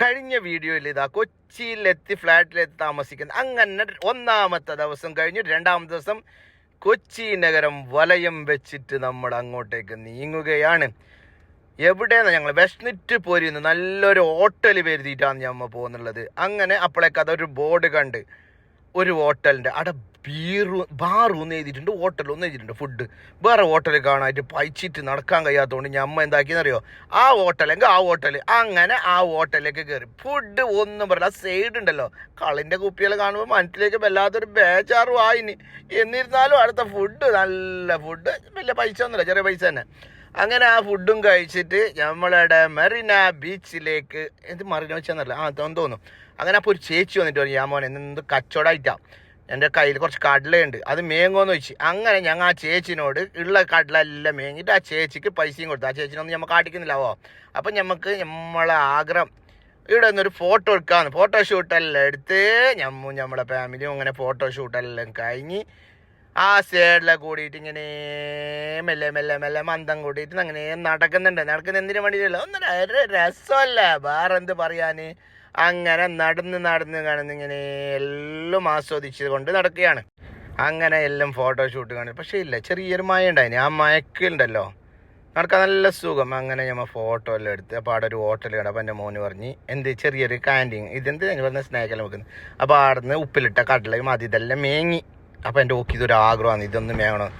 കഴിഞ്ഞ വീഡിയോയിൽ ഇതാ കൊച്ചിയിലെത്തി ഫ്ലാറ്റിലെത്തി താമസിക്കുന്ന അങ്ങനെ ഒന്നാമത്തെ ദിവസം കഴിഞ്ഞു രണ്ടാമത്തെ ദിവസം കൊച്ചി നഗരം വലയം വെച്ചിട്ട് നമ്മൾ അങ്ങോട്ടേക്ക് നീങ്ങുകയാണ്. എവിടെയാണ് ഞങ്ങൾ വിഷ്ണിറ്റ് പോരിന്ന് നല്ലൊരു ഹോട്ടൽ വരുത്തിയിട്ടാണ് ഞമ്മ പോകുന്നുള്ളത് അങ്ങനെ അപ്പോഴേക്ക് അതൊരു ബോർഡ് കണ്ട് ഒരു ഹോട്ടലിന്റെ അവിടെ ബീറു ഒന്ന് എഴുതിയിട്ടുണ്ട് ഹോട്ടൽ ഒന്ന് എഴുതിയിട്ടുണ്ട് ഫുഡ് വേറെ ഹോട്ടൽ കാണാനായിട്ട് പൈച്ചിട്ട് നടക്കാൻ കഴിയാത്തതുകൊണ്ട് ഞമ്മ എന്താക്കിയെന്നറിയോ? ആ ഹോട്ടലെങ്കിൽ ആ ഹോട്ടൽ അങ്ങനെ ആ ഹോട്ടലിലേക്ക് കയറി ഫുഡ് ഒന്നും പറയില്ല ആ സൈഡ് ഉണ്ടല്ലോ. കളിന്റെ കുപ്പികൾ കാണുമ്പോൾ മനസ്സിലേക്ക് വല്ലാത്തൊരു ബേജാറും ആയിന്. എന്നിരുന്നാലും അടുത്ത ഫുഡ് നല്ല ഫുഡ് വലിയ പൈസ ഒന്നുമില്ല ചെറിയ പൈസ തന്നെ. അങ്ങനെ ആ ഫുഡും കഴിച്ചിട്ട് നമ്മളുടെ മെറിന ബീച്ചിലേക്ക് എന്ത് മറിന വെച്ചാന്നല്ല ആ തോന്നു തോന്നുന്നു. അങ്ങനെ അപ്പോൾ ഒരു ചേച്ചി വന്നിട്ട് പറഞ്ഞു ഞാൻ മോനെ എന്ത് കച്ചവടമായിട്ടാണ് എന്റെ കയ്യിൽ കുറച്ച് കടലയുണ്ട്. അത് മേങ്ങോന്ന് വെച്ച് അങ്ങനെ ഞങ്ങൾ ആ ചേച്ചിനോട് ഉള്ള കടല എല്ലാം മേങ്ങിയിട്ട് ആ ചേച്ചിക്ക് പൈസയും കൊടുത്തു. ആ ചേച്ചിനൊന്നും നമ്മൾ കാട്ടിക്കുന്നില്ലാവോ അപ്പം നമുക്ക് നമ്മളെ ആഗ്രഹം ഇവിടെ നിന്നൊരു ഫോട്ടോ എടുക്കാന്ന്. ഫോട്ടോ ഷൂട്ടെല്ലാം എടുത്ത് ഞമ്മ നമ്മളെ ഫാമിലിയും അങ്ങനെ ഫോട്ടോ ഷൂട്ടെല്ലാം കഴിഞ്ഞ് ആ സൈഡിലെ കൂടിയിട്ട് ഇങ്ങനെ മെല്ലെ മെല്ലെ മെല്ലെ മന്ദം കൂടിയിട്ട് അങ്ങനെ നടക്കുന്നുണ്ട്. നടക്കുന്ന എന്തിനു വേണ്ടിയില്ല ഒന്നര രസമല്ല. വേറെ എന്ത് പറയാന്? അങ്ങനെ നടന്ന് നടന്ന് കാണുന്ന ഇങ്ങനെ എല്ലാം ആസ്വദിച്ചത് കൊണ്ട് നടക്കുകയാണ്. അങ്ങനെ എല്ലാം ഫോട്ടോഷൂട്ട് കാണും പക്ഷേ ഇല്ല ചെറിയൊരു മഴ ഉണ്ടായിന് ആ മയക്കുണ്ടല്ലോ നടക്കാൻ നല്ല സുഖം. അങ്ങനെ ഞമ്മ ഫോട്ടോ എല്ലാം എടുത്ത് അപ്പോൾ അവിടെ ഒരു ഹോട്ടൽ കണ്ട. അപ്പോൾ എന്റെ മോന് പറഞ്ഞ് എന്ത് ചെറിയൊരു ക്യാന്റീൻ ഇതെന്ത് ഞാൻ പറഞ്ഞ സ്നാക്കെല്ലാം വെക്കുന്നത് അപ്പോൾ അവിടെ നിന്ന് ഉപ്പിലിട്ട കടലയും അത് ഇതെല്ലാം മേങ്ങി. അപ്പോൾ എന്റെ ഓക്കി ഇതൊരു ആഗ്രഹമാണ്. ഇതൊന്ന് മേങ്ങണം.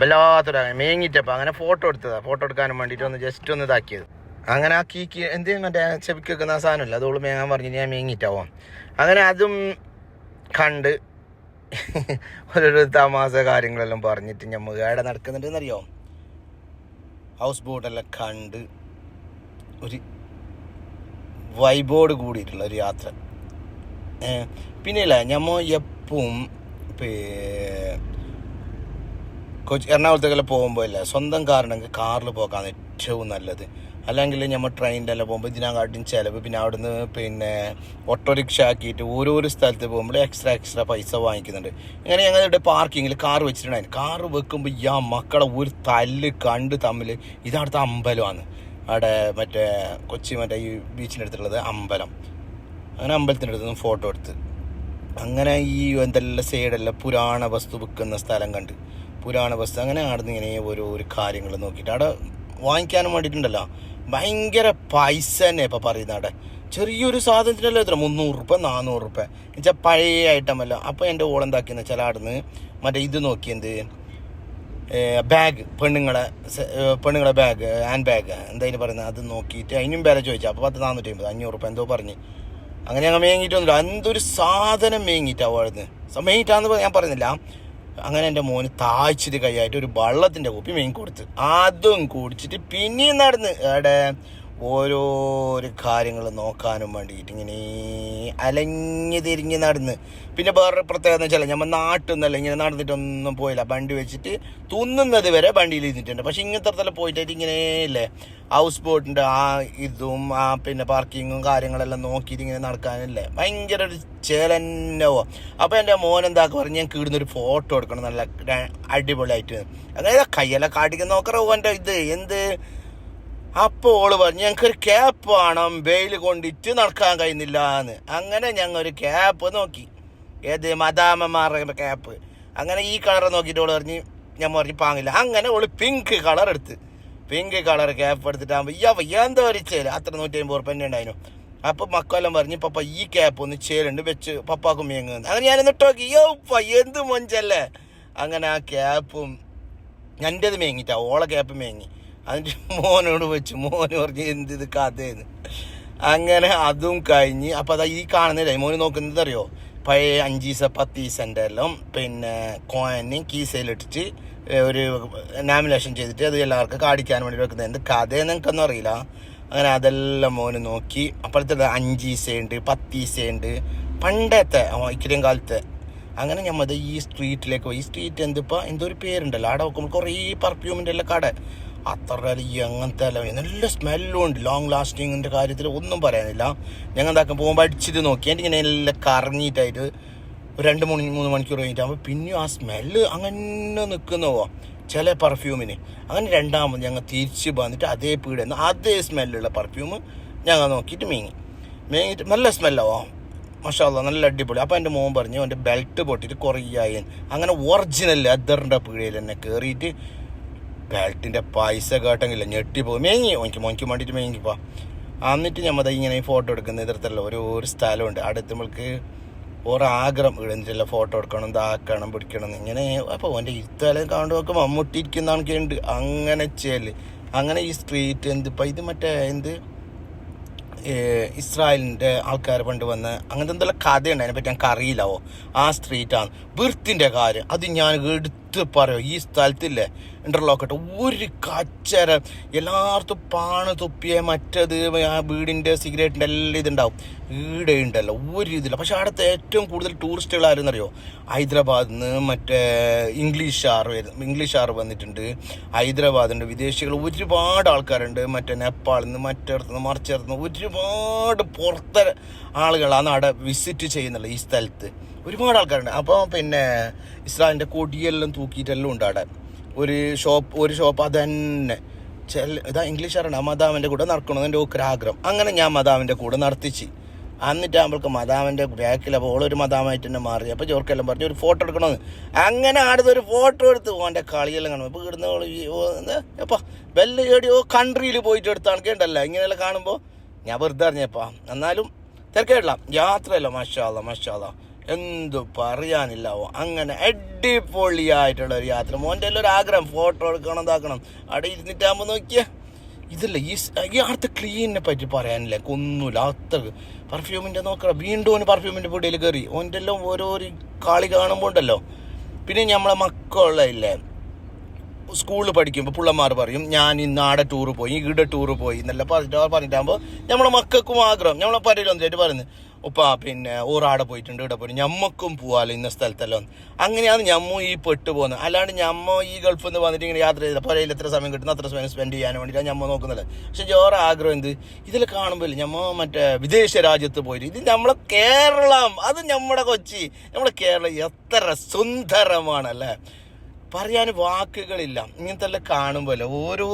വല്ലാത്തൊരു മേങ്ങിയിട്ടപ്പോൾ അങ്ങനെ ഫോട്ടോ എടുത്തതാണ് ഫോട്ടോ എടുക്കാനും വേണ്ടിയിട്ട് ഒന്ന് ജസ്റ്റ് ഒന്ന് ഇതാക്കിയത്. അങ്ങനെ ആ കീക്ക് എന്ത് മറ്റേ ചെവിക്ക് വെക്കുന്ന സാധനമില്ല? അതോൾ മേങ്ങാൻ പറഞ്ഞ് ഞാൻ മേങ്ങിയിട്ടാവാം? അങ്ങനെ അതും കണ്ട് ഓരോരോ തമാശ കാര്യങ്ങളെല്ലാം പറഞ്ഞിട്ട് നമ്മൾ ഏടെ നടക്കുന്നുണ്ടെന്നറിയോ? ഹൗസ് ബോട്ടെല്ലാം കണ്ട് ഒരു വൈബോട് കൂടിയിട്ടുള്ള ഒരു യാത്ര. പിന്നെയല്ല ഞമ്മ എപ്പവും കൊച്ചി എറണാകുളത്തേക്കെല്ലാം പോകുമ്പോൾ അല്ലേ സ്വന്തം കാറുണ്ടെങ്കിൽ കാറിൽ പോക്കാണ് ഏറ്റവും നല്ലത്. അല്ലെങ്കിൽ നമ്മൾ ട്രെയിനിലെല്ലാം പോകുമ്പോൾ ഇതിനെക്കാട്ടും ചിലവ് പിന്നെ അവിടുന്ന് പിന്നെ ഓട്ടോറിക്ഷ ആക്കിയിട്ട് ഓരോരോ സ്ഥലത്ത് പോകുമ്പോൾ എക്സ്ട്രാ എക്സ്ട്രാ പൈസ വാങ്ങിക്കുന്നുണ്ട്. ഇങ്ങനെ ഇവിടെ പാർക്കിങ്ങിൽ കാർ വെച്ചിട്ടുണ്ടായിരുന്നു കാർ വെക്കുമ്പോൾ ഈ ആ മക്കളെ ഒരു തല്ല് കണ്ട് തമ്മിൽ ഇതവിടുത്തെ അമ്പലമാണ് അവിടെ മറ്റേ കൊച്ചി മറ്റേ ഈ ബീച്ചിന്റെ അടുത്തുള്ളത് അമ്പലം. അങ്ങനെ അമ്പലത്തിന്റെ അടുത്ത് നിന്ന് ഫോട്ടോ എടുത്ത്. അങ്ങനെ ഈ എന്തെല്ലാം സൈഡെല്ലാം പുരാണ വസ്തു വിൽക്കുന്ന സ്ഥലം കണ്ട്. പുരാണ വസ്തു അങ്ങനെ ആടുന്ന് ഇങ്ങനെ ഓരോ ഒരു കാര്യങ്ങൾ നോക്കിയിട്ട്. അവിടെ വാങ്ങിക്കാനും വേണ്ടിയിട്ടുണ്ടല്ലോ. ഭയങ്കര പൈസ തന്നെ ഇപ്പം പറയുന്നത് അവിടെ. ചെറിയൊരു സാധനത്തിനല്ലോ എത്ര? മുന്നൂറ് റുപ്യ നാനൂറ് റുപ്യ. എന്നുവെച്ചാൽ പഴയ ഐറ്റമല്ല അപ്പോൾ എന്റെ ഓൾ ഓളെന്താക്കിയെന്ന് വെച്ചാൽ അവിടുന്ന് മറ്റേ ഇത് നോക്കി ബാഗ് പെണ്ണുങ്ങളെ പെണ്ണുങ്ങളെ ബാഗ് ഹാൻഡ് ബാഗ് എന്തായാലും പറയുന്നത്? അത് നോക്കിയിട്ട് അതിനും വില ചോദിച്ചു. അപ്പോൾ പത്ത് നാനൂറ്റി അമ്പത് അഞ്ഞൂറ് റുപ്യ എന്തോ പറഞ്ഞ്. അങ്ങനെ ഞങ്ങൾ മേങ്ങിയിട്ടൊന്നുമില്ല. എന്തൊരു സാധനം മേങ്ങിയിട്ടാവും അവിടുന്ന്. മേങ്ങിയിട്ടാന്ന് ഞാൻ പറയുന്നില്ല. അങ്ങനെ എന്റെ മോന് താഴ്ചത് കൈയായിട്ട് ഒരു വള്ളത്തിന്റെ കുപ്പി മെയിൻ കൊടുത്ത്. അതും കുടിച്ചിട്ട് പിന്നെയും നടന്ന് എവിടെ ഓരോരോ കാര്യങ്ങൾ നോക്കാനും വേണ്ടിയിട്ട് ഇങ്ങനെ അലഞ്ഞു തിരിഞ്ഞ് നടന്ന്. പിന്നെ വേറൊരു പ്രത്യേകത വെച്ചാൽ നമ്മൾ നാട്ടിന്നല്ല ഇങ്ങനെ നടന്നിട്ടൊന്നും പോയില്ല. വണ്ടി വെച്ചിട്ട് തുന്നുന്നത് വരെ വണ്ടിയിൽ ഇരുന്നിട്ടുണ്ട്. പക്ഷെ ഇങ്ങനത്തെ സ്ഥലം പോയിട്ട് ഇങ്ങനെ ഇല്ലേ? ഹൗസ് ബോട്ടിന്റെ ആ ഇതും ആ പിന്നെ പാർക്കിങ്ങും കാര്യങ്ങളെല്ലാം നോക്കിയിട്ട് ഇങ്ങനെ നടക്കാനല്ലേ? ഭയങ്കര ഒരു ചേലന്നവോ. അപ്പോൾ എന്റെ മോൻ എന്താക്കി പറഞ്ഞ് ഞാൻ കീടുന്നൊരു ഫോട്ടോ എടുക്കണം. നല്ല അടിപൊളിയായിട്ട്. അതായത് കയ്യെല്ലാം കാട്ടിക്കുന്ന നോക്കറോ എന്റെ ഇത്? എന്ത്? അപ്പോൾ ഓൾ പറഞ്ഞു ഞങ്ങൾക്ക് ഒരു ക്യാപ്പ് വേണം. വെയിൽ കൊണ്ടിട്ട് നടക്കാൻ കഴിയുന്നില്ല എന്ന് അങ്ങനെ ഞങ്ങൾ ഒരു ക്യാപ്പ് നോക്കി. ഏത് മദാമ്മമാരുടെ ക്യാപ്പ് അങ്ങനെ ഈ കളർ നോക്കിയിട്ട് ഓൾ പറഞ്ഞ് ഞാൻ പറഞ്ഞു പാങ്ങില്ല. അങ്ങനെ ഓൾ പിങ്ക് കളർ എടുത്ത്. പിങ്ക് കളർ ക്യാപ്പ് എടുത്തിട്ടാകുമ്പോൾ ഈ എന്താ വരിച്ചേൽ അത്ര നൂറ്റി അമ്പത് ഉറുപ്പ ഉണ്ടായിരുന്നു അപ്പൊ മക്കെല്ലാം പറഞ്ഞ് പപ്പ ഈ ക്യാപ്പ് ഒന്ന് ചേലുണ്ട് വെച്ച് പപ്പാക്കും മേങ്ങുന്നു അങ്ങനെ ഞാൻ എന്നിട്ട് നോക്കി യോ എന്ത് മൊഞ്ചല്ലേ. അങ്ങനെ ആ ക്യാപ്പും എന്റെത് മേങ്ങിട്ടാ ഓളെ ക്യാപ്പ് മേങ്ങി. അതിന്റെ മോനോട് വെച്ചു. മോന് പറഞ്ഞ് എന്ത് ഇത് കഥയെന്ന് അങ്ങനെ അതും കഴിഞ്ഞ് അപ്പം അതാ ഈ കാണുന്നില്ല മോന് നോക്കുന്നത് അറിയോ പഴയ അഞ്ചീസ പത്തീസന്റെ എല്ലാം പിന്നെ കോയന് കീസയിലിട്ടിട്ട് ഒരു നാമിനേഷൻ ചെയ്തിട്ട് അത് എല്ലാവർക്കും കാണിക്കാൻ വേണ്ടി വെക്കുന്നത്. എന്ത് കഥയെന്ന് എനിക്കൊന്നും അറിയില്ല. അങ്ങനെ അതെല്ലാം മോന് നോക്കി. അപ്പോഴത്തെ അഞ്ചീസയുണ്ട് പത്തീസയുണ്ട്. പണ്ടത്തെ ഇക്കരം കാലത്തെ. അങ്ങനെ ഞമ്മത് ഈ സ്ട്രീറ്റിലേക്ക് പോയി. ഈ സ്ട്രീറ്റ് എന്തിപ്പോൾ എന്തോ ഒരു പേരുണ്ടല്ലോ. അവിടെ നോക്കുമ്പോൾ കുറേ പെർഫ്യൂമിന്റെ എല്ലാം കട. അത്ര അങ്ങനത്തെ അല്ല. നല്ല സ്മെല്ലും ഉണ്ട്. ലോങ് ലാസ്റ്റിങ്ങിന്റെ കാര്യത്തിൽ ഒന്നും പറയാനില്ല. ഞങ്ങൾ എന്താക്കാൻ പോകുമ്പോൾ അടിച്ചിട്ട് നോക്കി. എന്റെ ഇങ്ങനെ എല്ലാം കറങ്ങിയിട്ടായിട്ട് ഒരു രണ്ട് മൂന്ന് മൂന്ന് മണിക്കൂർ കഴിഞ്ഞിട്ടാകുമ്പോൾ പിന്നെയും ആ സ്മെല്ല് അങ്ങനെ നിൽക്കുന്നവോ ചില പെർഫ്യൂമിന് അങ്ങനെ രണ്ടാമത് ഞങ്ങൾ തിരിച്ച് വന്നിട്ട് അതേ പീടുന്ന അതേ സ്മെല്ലുള്ള പെർഫ്യൂം ഞങ്ങൾ നോക്കിയിട്ട് മീങ്ങി. മീങ്ങിയിട്ട് നല്ല സ്മെല്ലാവോ മഷാല്ല നല്ല അടിപൊളി. അപ്പോൾ എന്റെ മോൻ പറഞ്ഞു അവന്റെ ബെൽറ്റ് പൊട്ടിയിട്ട് കുറേ ആയി അങ്ങനെ ഒറിജിനൽ ലെതറിന്റെ പീഴയിൽ തന്നെ കയറിയിട്ട് ബെൽറ്റിന്റെ പൈസ കേട്ടെങ്കില്ല പോകും. മേങ്ങി ഓനിക്ക് മോനിക്ക് വേണ്ടിയിട്ട് മേങ്ങിപ്പോ എന്നിട്ട് ഞമ്മത് ഇങ്ങനെ ഫോട്ടോ എടുക്കുന്ന ഇതിരത്തല്ല ഒരു ഒരു സ്ഥലമുണ്ട്. അടുത്ത് നമ്മൾക്ക് ഒരാഗ്രഹം എഴുന്നിട്ടില്ല ഫോട്ടോ എടുക്കണം ഇതാക്കണം പിടിക്കണം. ഇങ്ങനെ അപ്പോൾ ഓന്റെ ഇരുത്തലം കാണുമ്പോൾ ഒക്കെ മമ്മൂട്ടി കേണ്ട്. അങ്ങനെ ചെയ്യൽ അങ്ങനെ ഈ സ്ട്രീറ്റ് എന്ത് ഇപ്പം ഇത് മറ്റേ എന്ത്? ഇസ്രായേലിന്റെ ആൾക്കാർ പണ്ട് വന്ന് അങ്ങനത്തെ എന്തെല്ലാം കഥയുണ്ട്. അതിനെപ്പറ്റി ഞങ്ങൾക്ക് അറിയില്ലാവോ ആ സ്ട്രീറ്റാണ് ബിർത്തിന്റെ കാര്യം. അത് ഞാൻ എടുത്ത് പറയോ? ഈ സ്ഥലത്തില്ലേ? ഇന്റർലോക്കട്ട് ഒരു കച്ചര. എല്ലായിടത്തും പാണ് തുപ്പിയ മറ്റത് ആ വീടിന്റെ സിഗരറ്റിന്റെ എല്ലാം ഇതുണ്ടാവും. ഈടെ ഉണ്ടല്ലോ. ഒരു ഇതില്ല. പക്ഷെ അവിടുത്തെ ഏറ്റവും കൂടുതൽ ടൂറിസ്റ്റുകൾ ആരെന്നറിയോ? ഹൈദരാബാദിൽ നിന്ന് മറ്റേ ഇംഗ്ലീഷുകാർ ഇംഗ്ലീഷ് ആർ വന്നിട്ടുണ്ട്. ഹൈദരാബാദുണ്ട്. വിദേശികൾ ഒരുപാട് ആൾക്കാരുണ്ട്. മറ്റേ നേപ്പാളിൽ നിന്ന് മറ്റിടത്ത് നിന്ന് മറിച്ചേർത്ത് നിന്ന് ഒരുപാട് പുറത്തെ ആളുകളാണ് അവിടെ വിസിറ്റ് ചെയ്യുന്നുള്ളത് ഈ സ്ഥലത്ത്. ഒരുപാട് ആൾക്കാരുണ്ട്. അപ്പോൾ പിന്നെ ഇസ്ലാമിന്റെ കൊടിയെല്ലാം തൂക്കിയിട്ടെല്ലാം ഉണ്ട് അവിടെ. ഒരു ഷോപ്പ് ഒരു ഷോപ്പ് അത് തന്നെ ചെല്ല ഇതാ ഇംഗ്ലീഷ് ആ മദാമിന്റെ കൂടെ നടക്കണമെന്ന് എന്റെ ഒക്കെ ആഗ്രഹം അങ്ങനെ ഞാൻ മദാമിന്റെ കൂടെ നടത്തിച്ച്. എന്നിട്ടാകുമ്പോൾക്ക് മദാമിന്റെ ബാക്കിൽ അപ്പോൾ ഓളൊരു മദാമായിട്ട് തന്നെ മാറി. അപ്പോൾ ജോർക്കെല്ലാം പറഞ്ഞു ഒരു ഫോട്ടോ എടുക്കണമെന്ന് അങ്ങനെ ആടുന്ന ഒരു ഫോട്ടോ എടുത്ത് ഓന്റെ കളിയെല്ലാം കാണും ഇപ്പോൾ ഇടുന്ന ഓ അപ്പോൾ വെല്ല എവിടെയോ കൺട്രിയിൽ പോയിട്ട് എടുത്താണെങ്കിൽ ഉണ്ടല്ലോ. ഇങ്ങനെയെല്ലാം കാണുമ്പോൾ ഞാൻ വെറുതെ അറിഞ്ഞപ്പാ എന്നാലും തിരക്കേടില്ല. യാത്രയല്ല. മഷാദ മഷാല എന്തു പറയാനില്ല അങ്ങനെ അടിപൊളിയായിട്ടുള്ള ഒരു യാത്ര. മോന്റെ എല്ലാം ഒരു ആഗ്രഹം ഫോട്ടോ എടുക്കണം ഇതാക്കണം. അവിടെ ഇരുന്നിട്ടാകുമ്പോൾ നോക്കിയേ. ഇതല്ല ഈ ഈ അടുത്ത ക്ലീനിനെ പറ്റി പറയാനില്ല? ഒന്നുമില്ല അത്ര. പെർഫ്യൂമിന്റെ നോക്കണം വീണ്ടും ഓന് പെർഫ്യൂമിന്റെ പൊടിയിൽ കയറി ഓന്റെ എല്ലാം ഓരോരോ കളി കാണുമ്പോൾ ഉണ്ടല്ലോ. പിന്നെ നമ്മളെ മക്കളില്ലേ സ്കൂളിൽ പഠിക്കുമ്പോൾ പിള്ളമാർ പറയും ഞാൻ ഇന്ന് ആടെ ടൂറ് പോയി ഈടെ ടൂറ് പോയി എന്നല്ല പറഞ്ഞിട്ട് പറഞ്ഞിട്ടാകുമ്പോൾ നമ്മളെ മക്കൾക്കും ആഗ്രഹം. നമ്മളെ പരയിൽ വന്നിട്ട് പറയുന്നത് ഉപ്പ പിന്നെ ഊറാടെ പോയിട്ടുണ്ട് ഇവിടെ പോയി. ഞമ്മക്കും പോവാലോ ഇന്ന സ്ഥലത്തെല്ലാം അങ്ങനെയാണ് ഞമ്മ ഈ പെട്ട് പോകുന്നത് അല്ലാണ്ട് ഞമ്മ ഈ ഗൾഫിൽ നിന്ന് വന്നിട്ട് ഇങ്ങനെ യാത്ര ചെയ്ത പുരയിൽ എത്ര സമയം കിട്ടുന്ന അത്ര സമയം സ്പെൻഡ് ചെയ്യാൻ വേണ്ടിയിട്ടാണ് ഞമ്മ നോക്കുന്നത്. പക്ഷെ ജോറ ആഗ്രഹം എന്ത്? ഇതിൽ കാണുമ്പോൾ ഞമ്മ മറ്റേ വിദേശ രാജ്യത്ത് പോയിട്ട് ഇത് നമ്മളെ കേരളം അത് നമ്മുടെ കൊച്ചി. നമ്മുടെ കേരളം എത്ര സുന്ദരമാണല്ലേ? പറയാൻ വാക്കുകളില്ല. ഇങ്ങനത്തെ കാണുമ്പോൾ ഓരോരോ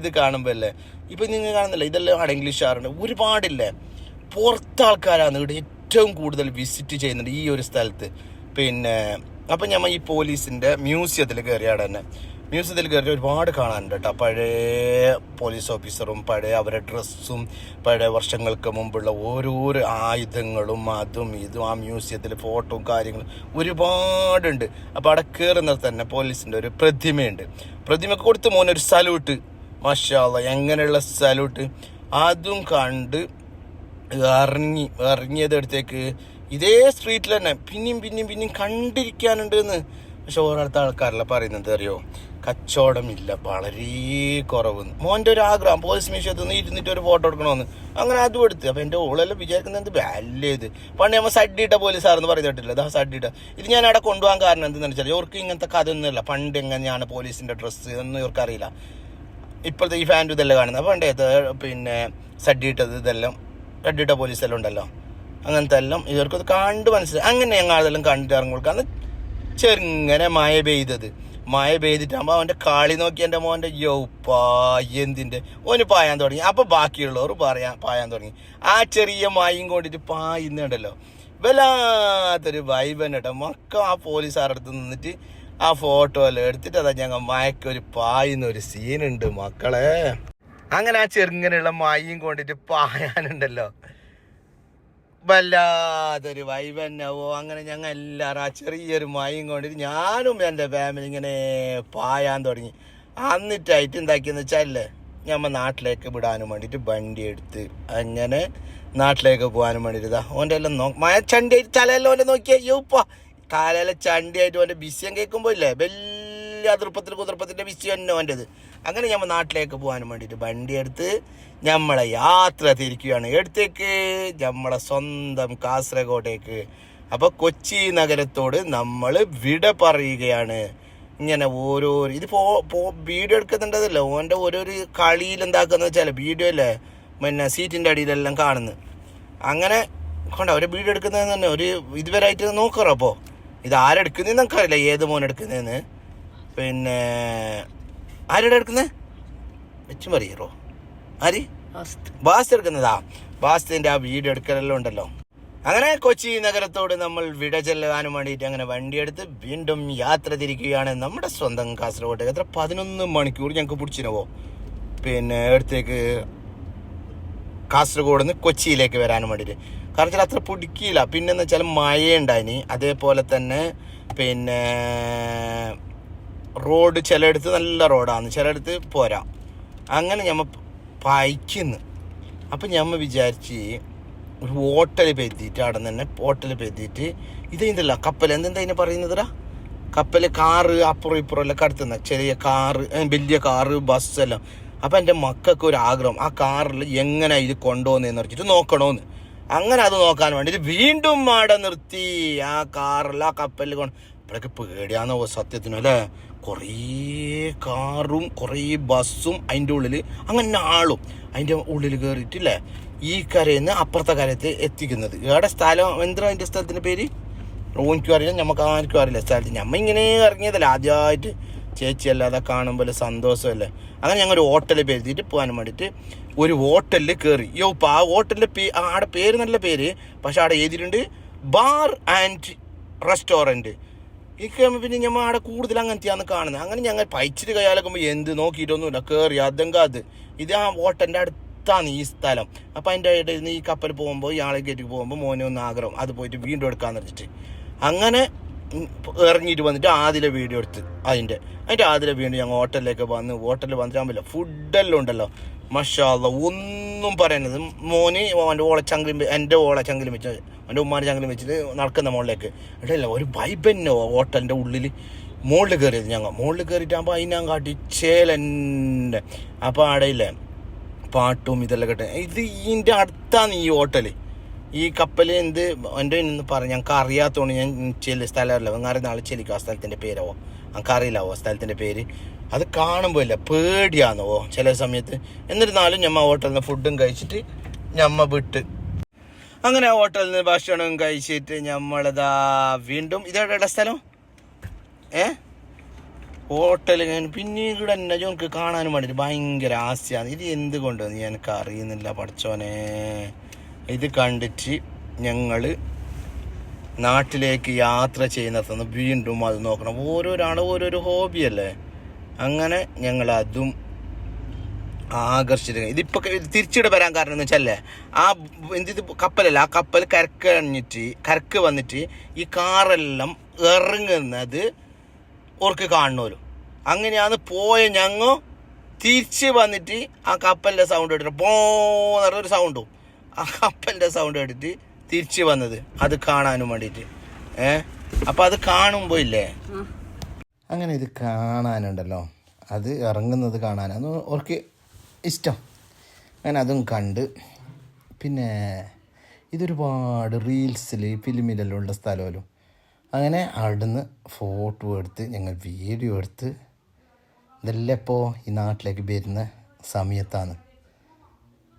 ഇത് കാണുമ്പോൾ ഇപ്പം നിങ്ങൾ കാണുന്നില്ല? ഇതെല്ലാം അവിടെ ആറുണ്ട് ഒരുപാടില്ലേ? പുറത്തെ ആൾക്കാരാണ് ഇവിടെ ഏറ്റവും കൂടുതൽ വിസിറ്റ് ചെയ്യുന്നുണ്ട് ഈ ഒരു സ്ഥലത്ത്. പിന്നെ അപ്പം ഞമ്മ ഈ പോലീസിന്റെ മ്യൂസിയത്തിൽ കയറി തന്നെ. മ്യൂസിയത്തിൽ കയറി ഒരുപാട് കാണാനുണ്ട് കേട്ടോ. പഴയ പോലീസ് ഓഫീസറും പഴയ അവരുടെ ഡ്രസ്സും പഴയ വർഷങ്ങൾക്ക് മുമ്പുള്ള ഓരോരോ ആയുധങ്ങളും അതും ഇതും ആ മ്യൂസിയത്തിൽ ഫോട്ടോയും കാര്യങ്ങളും ഒരുപാടുണ്ട്. അപ്പോൾ അവിടെ കയറുന്നത് തന്നെ പോലീസിന്റെ ഒരു പ്രതിമയുണ്ട്. പ്രതിമക്ക് കൊടുത്ത് മോനൊരു സല്യൂട്ട് മഷാല്ല എങ്ങനെയുള്ള സല്യൂട്ട് അതും കണ്ട് ഇറങ്ങി ഇറങ്ങിയത് അടുത്തേക്ക് ഇതേ സ്ട്രീറ്റിൽ തന്നെ. പിന്നെയും പിന്നെയും പിന്നെയും കണ്ടിരിക്കാനുണ്ട് എന്ന് പക്ഷെ ഓരോരുത്ത ആൾക്കാരല്ല പറയുന്നത് അറിയോ? കച്ചവടമില്ല വളരെ കുറവ്. മോന്റെ ഒരു ആഗ്രഹം പോലീസ് മ്യൂസിയത്തിൽ നിന്ന് ഇരുന്നിട്ട് ഒരു ഫോട്ടോ എടുക്കണമെന്ന്. അങ്ങനെ അതും എടുത്ത്. അപ്പം എന്റെ ഓളെല്ലാം വിചാരിക്കുന്നത് എന്ത് വാല്യൂ ഇത്? പണ്ട് നമ്മൾ സഡിയിട്ട പോലീസാണെന്ന് പറയുന്നിട്ടില്ല ഇതാ സഡ്ഡിട്ട ഇത് ഞാൻ അവിടെ കൊണ്ടുപോകാൻ കാരണം എന്തെന്ന് വെച്ചാൽ ഇവർക്ക് ഇങ്ങനത്തെ കഥ ഒന്നുമില്ല പണ്ട് എങ്ങനെയാണ് പോലീസിന്റെ ഡ്രസ്സ് ഒന്നും ഇവർക്കറിയില്ല. ഇപ്പോഴത്തെ ഈ ഫാന്റും ഇതെല്ലാം കാണുന്നത്. പണ്ടേത് പിന്നെ സഡിയിട്ടത് ഇതെല്ലാം സഡിയിട്ട പോലീസെല്ലാം ഉണ്ടല്ലോ അങ്ങനത്തെ എല്ലാം ഇവർക്ക് കണ്ട് മനസ്സിലായി. അങ്ങനെ ഞങ്ങൾ അതെല്ലാം കണ്ടിട്ട് ഇറങ്ങി അന്ന് ചെറുങ്ങനെ മഴ പെയ്തത്. മഴ പെയ്തിട്ടാകുമ്പോൾ അവന്റെ കാളി നോക്കി എന്റെ മോന്റെ യൗപ്പാ എന്തിന്റെ? ഓന് പായാൻ തുടങ്ങി. അപ്പോൾ ബാക്കിയുള്ളവർ പറയാൻ പായാൻ തുടങ്ങി. ആ ചെറിയ മായും കൊണ്ടിട്ട് പായുന്നുണ്ടല്ലോ. വല്ലാത്തൊരു വൈബൻ കേട്ടോ മക്ക ആ പോലീസുകാരുടെ അടുത്ത് നിന്നിട്ട് ആ ഫോട്ടോ എല്ലാം എടുത്തിട്ട് അതാ ഞങ്ങൾ മയക്കൊരു പായുന്ന ഒരു സീനുണ്ട് മക്കളെ. അങ്ങനെ ആ ചെറുങ്ങനെയുള്ള മയും കൊണ്ടിട്ട് പായാനുണ്ടല്ലോ. വല്ലാതൊരു വൈബന്നാവോ അങ്ങനെ ഞങ്ങൾ എല്ലാവരും ആ ചെറിയൊരു മയം കൊണ്ടിട്ട് ഞാനും എന്റെ ഫാമിലി ഇങ്ങനെ പായാൻ തുടങ്ങി. അന്നിട്ടായിട്ട് എന്താക്കിയെന്ന് വെച്ചാൽ ഞമ്മ നാട്ടിലേക്ക് വിടാനും വേണ്ടിയിട്ട് വണ്ടി എടുത്ത് അങ്ങനെ നാട്ടിലേക്ക് പോകാനും വേണ്ടിയിട്ട് ഇതാ ഓന്റെ എല്ലാം നോ മഴ ചണ്ടിയായിട്ട് തലയെല്ലാം ഓന്റെ നോക്കിയാൽ യൂപ്പാ കാലയിലെ ചണ്ടിയായിട്ട് ഓന്റെ ബിസിയം കേൾക്കുമ്പോൾ ഇല്ലേ? വലിയ അതിർപ്പത്തിൽ കുതിർപ്പത്തിന്റെ ബിസി തന്നെ ഓന്റെത്. അങ്ങനെ ഞമ്മ നാട്ടിലേക്ക് പോകാൻ വേണ്ടിയിട്ട് വണ്ടി എടുത്ത് നമ്മളെ യാത്ര തിരിക്കുകയാണ്. എടുത്തേക്ക് നമ്മളെ സ്വന്തം കാസർഗോഡേക്ക് അപ്പോൾ കൊച്ചി നഗരത്തോട് നമ്മൾ വിട പറയുകയാണ്. ഇങ്ങനെ ഓരോ ഇത് പോ വീഡിയോ എടുക്കുന്നുണ്ടതല്ലോ? ഓന്റെ ഓരോരു കളിയിൽ എന്താക്കുന്ന വെച്ചാൽ വീഡിയോ അല്ലേ? പിന്നെ സീറ്റിന്റെ അടിയിലെല്ലാം കാണുന്നു അങ്ങനെ കൊണ്ട ഒരു വീഡിയോ എടുക്കുന്നതെന്ന് തന്നെ ഒരു ഇതുവരായിട്ട് നോക്കാറോ അപ്പോൾ ഇത് ആരെടുക്കുന്നതെന്ന് നമുക്കറിയില്ല ഏത് മോൻ എടുക്കുന്നതെന്ന് പിന്നെ ആരുടെ എടുക്കുന്നത് വെച്ചും പറയറോ ആര്? ബാസ് എടുക്കുന്നതാ. ബാസ്തിന്റെ ആ വീഡിയോ എടുക്കലെല്ലാം ഉണ്ടല്ലോ. അങ്ങനെ കൊച്ചി നഗരത്തോട് നമ്മൾ വിട ചെല്ലാനും വേണ്ടിയിട്ട് അങ്ങനെ വണ്ടിയെടുത്ത് വീണ്ടും യാത്ര തിരിക്കുകയാണ് നമ്മുടെ സ്വന്തം കാസർഗോഡ് എത്ര? പതിനൊന്ന് മണിക്കൂർ ഞങ്ങൾക്ക് പിടിച്ചിനവോ പിന്നെ അടുത്തേക്ക് കാസർഗോഡ് നിന്ന് കൊച്ചിയിലേക്ക് വരാനും വേണ്ടിയിട്ട്. കാരണം വെച്ചാൽ അത്ര പിടിക്കില്ല പിന്നെന്ന് വെച്ചാൽ മഴയുണ്ടായിനി. അതേപോലെ തന്നെ പിന്നെ റോഡ് ചിലയിടത്ത് നല്ല റോഡാണ് ചിലയിടത്ത് പോരാ. അങ്ങനെ ഞമ്മ പൈക്കുന്നു അപ്പം ഞമ്മ വിചാരിച്ച് ഒരു ഹോട്ടൽ പെരുത്തിയിട്ട് അവിടെ നിന്ന് തന്നെ ഹോട്ടൽ പെരുത്തിയിട്ട് ഇതല്ല കപ്പൽ എന്തെന്താ അതിനെ പറയുന്നതടാ? കപ്പൽ കാറ് അപ്പുറം ഇപ്പുറം എല്ലാം കടത്തുന്ന ചെറിയ കാറ് വലിയ കാറ് ബസ്സെല്ലാം അപ്പം എന്റെ മക്കൾക്ക് ഒരു ആഗ്രഹം ആ കാറിൽ എങ്ങനെ ഇത് കൊണ്ടുപോകുന്നതെന്ന് വെച്ചിട്ട് നോക്കണമെന്ന് അങ്ങനെ അത് നോക്കാൻ വേണ്ടിയിട്ട് വീണ്ടും അവിടെ നിർത്തി ആ കാറിൽ ആ കപ്പലിൽ കൊണ്ട്. ഇപ്പോഴൊക്കെ പേടിയാന്നോ സത്യത്തിനും അല്ലേ? കുറേ കാറും കുറേ ബസ്സും അതിന്റെ ഉള്ളിൽ അങ്ങനെ ആളും അതിന്റെ ഉള്ളിൽ കയറിയിട്ടില്ലേ ഈ കരയിൽ നിന്ന് അപ്പുറത്തെ കരയത്ത് എത്തിക്കുന്നത്. ഇവിടെ സ്ഥലം? എന്താ അതിന്റെ സ്ഥലത്തിന്റെ പേര്? ഓനിക്കും അറിയില്ല നമുക്ക് ആർക്കും അറിയില്ല സ്ഥലത്ത്. ഞമ്മ ഇങ്ങനെ ഇറങ്ങിയതല്ലേ ആദ്യമായിട്ട് ചേച്ചി അല്ലാതെ കാണുമ്പോൾ സന്തോഷമല്ലേ? അങ്ങനെ ഞങ്ങൾ ഒരു ഹോട്ടലിൽ പെരുത്തിയിട്ട് പോകാൻ വേണ്ടിയിട്ട് ഒരു ഹോട്ടലിൽ കയറി യോ ഇപ്പം ആ ഹോട്ടലിന്റെ പേ ആടെ പേര് നല്ല പേര് പക്ഷെ അവിടെ എഴുതിയിട്ടുണ്ട് ബാർ ആൻഡ് റെസ്റ്റോറന്റ്. ഈ കഴിയുമ്പോൾ പിന്നെ ഞമ്മ അവിടെ കൂടുതൽ അങ്ങനത്തെയാണ് കാണുന്നത് അങ്ങനെ ഞങ്ങൾ പൈച്ചിട്ട് കയ്യാലാക്കുമ്പോൾ എന്ത് നോക്കിയിട്ടൊന്നുമില്ല. കയറി അത്. ഇത് ആ ഓട്ടന്റെ അടുത്താണ് ഈ സ്ഥലം. അപ്പം അതിന്റെ ഇടയിൽ നിന്ന് ഈ കപ്പൽ പോകുമ്പോൾ ഇയാളെ കയറ്റി പോകുമ്പോൾ മോനെ ഒന്ന് ആഗ്രഹം. അത് പോയിട്ട് വീണ്ടും എടുക്കാന്ന് വെച്ചിട്ട്. അങ്ങനെ ഇറങ്ങിയിട്ട് വന്നിട്ട് ആദ്യം വീഡിയോ എടുത്ത് അതിന്റെ അതിന്റെ ആദ്യം വീണ്ടും ഞങ്ങൾ ഹോട്ടലിലേക്ക് വന്ന് ഹോട്ടലിൽ വന്നിട്ട് ആകുമ്പോൾ ഫുഡെല്ലാം ഉണ്ടല്ലോ. മഷാല്ല ഒന്നും പറയുന്നത് മോന് അവന്റെ ഓളച്ചങ്കിലും എന്റെ ഓളച്ചങ്കിലും വെച്ച് എന്റെ ഉമ്മാന്റെ ഞങ്ങൾ വെച്ചിട്ട് നടക്കുന്ന മുകളിലേക്ക്. ഇടയില്ല ഒരു വൈബന്നെ ഹോട്ടലിന്റെ ഉള്ളിൽ മുകളിൽ കയറിയത് ഞങ്ങൾ മുകളിൽ കയറിയിട്ടാകുമ്പോൾ അതിനാൻ കാട്ടി ചേലന്റെ. അപ്പോൾ അടയില്ലേ പാട്ടും ഇതെല്ലാം കേട്ടെ. ഇത് ഇതിന്റെ അടുത്താണ് ഈ ഹോട്ടൽ ഈ കപ്പൽ എന്ത് എന്റെ നിന്ന് പറഞ്ഞു ഞങ്ങൾക്ക് അറിയാത്തതുകൊണ്ട് ഞാൻ ചെല്ലി സ്ഥലമല്ല വേറെ നാളെ ചെല്ലിക്കും ആ സ്ഥലത്തിന്റെ പേരാവോ ഞങ്ങൾക്ക് അറിയില്ലാവോ സ്ഥലത്തിന്റെ പേര്. അത് കാണുമ്പോൾ ഇല്ല പേടിയാണോ ചില സമയത്ത്. എന്നിരുന്നാലും ഞമ്മ ഹോട്ടലിൽ നിന്ന് ഫുഡും കഴിച്ചിട്ട് ഞമ്മ വിട്ട് അങ്ങനെ ഹോട്ടലിൽ നിന്ന് ഭക്ഷണം കഴിച്ചിട്ട് നമ്മളിതാ വീണ്ടും ഇതെവിടെ സ്ഥലം? ഏ? ഹോട്ടൽ പിന്നീട് തന്നെ എനിക്ക് കാണാനും വേണ്ടിയിട്ട് ഭയങ്കര ആസ്യാണ് ഇത് എന്തുകൊണ്ടെന്ന് എനിക്ക് അറിയുന്നില്ല പഠിച്ചോനെ ഇത് കണ്ടിട്ട് ഞങ്ങൾ നാട്ടിലേക്ക് യാത്ര ചെയ്യുന്നിടത്തുനിന്ന് വീണ്ടും അത് നോക്കണം. ഓരോരാൾ ഓരോരോ ഹോബിയല്ലേ? അങ്ങനെ ഞങ്ങൾ അതും ആകർഷിച്ചിട്ട് ഇതിപ്പോൾ തിരിച്ചിട വരാൻ കാരണം എന്ന് വെച്ചല്ലേ ആ എന്ത് കപ്പലല്ല ആ കപ്പൽ കരക്ക് കഴിഞ്ഞിട്ട് കരക്ക് വന്നിട്ട് ഈ കാറെല്ലാം ഇറങ്ങുന്നത് ഓർക്ക് കാണണമല്ലോ അങ്ങനെയാണ് പോയ ഞങ്ങൾ തിരിച്ച് വന്നിട്ട് ആ കപ്പലിന്റെ സൗണ്ട് കേട്ടിട്ട് പോന്നൊരു സൗണ്ടും ആ കപ്പലിന്റെ സൗണ്ട് കേട്ടിട്ട് തിരിച്ച് വന്നത്. അത് കാണാനും വേണ്ടിയിട്ട്. ഏ? അപ്പം അത് കാണുമ്പോൾ ഇല്ലേ? അങ്ങനെ ഇത് കാണാനുണ്ടല്ലോ. അത് ഇറങ്ങുന്നത് കാണാനാണ് ഓർക്ക് ഇഷ്ടം. അങ്ങനെ അതും കണ്ട്. പിന്നെ ഇതൊരുപാട് റീൽസിൽ ഫിലിമിലെല്ലാം ഉള്ള സ്ഥലമല്ലോ. അങ്ങനെ അവിടുന്ന് ഫോട്ടോ എടുത്ത് ഞങ്ങൾ വീഡിയോ എടുത്ത് ഇതെല്ലാം ഇപ്പോൾ ഈ നാട്ടിലേക്ക് വരുന്ന സമയത്താണ്.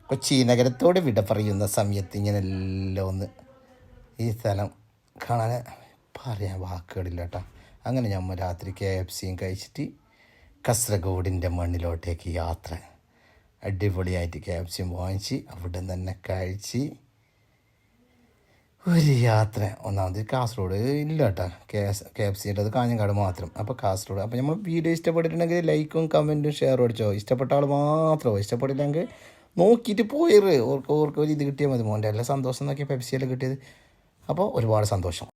കൊച്ചി നഗരത്തോട് വിട പറയുന്ന സമയത്ത് ഇങ്ങനെ എല്ലാം ഒന്ന് ഈ സ്ഥലം കാണാൻ പറയാൻ വാക്കുകളില്ല കേട്ടോ. അങ്ങനെ നമ്മൾ രാത്രി കെ എഫ് സിയും കഴിച്ചിട്ട് കസ്രഗോഡിന്റെ മണ്ണിലോട്ടേക്ക് യാത്ര. അടിപൊളിയായിട്ട് ക്യാപ്സ്യം വാങ്ങിച്ച് അവിടെ തന്നെ കഴിച്ച് ഒരു യാത്ര. ഒന്നാമത് കാസർഗോഡ് ഇല്ല കേട്ടോ. കേസ് ക്യാപ്സിന്റെ അത് കാഞ്ഞങ്ങാട് മാത്രം. അപ്പോൾ കാസർഗോഡ്. അപ്പോൾ നമ്മൾ വീഡിയോ ഇഷ്ടപ്പെട്ടിട്ടുണ്ടെങ്കിൽ ലൈക്കും കമന്റും ഷെയറും അടിച്ചോ. ഇഷ്ടപ്പെട്ട ആൾ മാത്രമോ ഇഷ്ടപ്പെട്ടില്ലെങ്കിൽ നോക്കിയിട്ട് പോയിറ്. ഓർക്ക് ഓർക്ക് ഒരു ഇത് കിട്ടിയാൽ മതി മോന്റെ. എല്ലാ സന്തോഷം നോക്കിയ പെപ്സിയെല്ലാം കിട്ടിയത്. അപ്പോൾ ഒരുപാട് സന്തോഷം.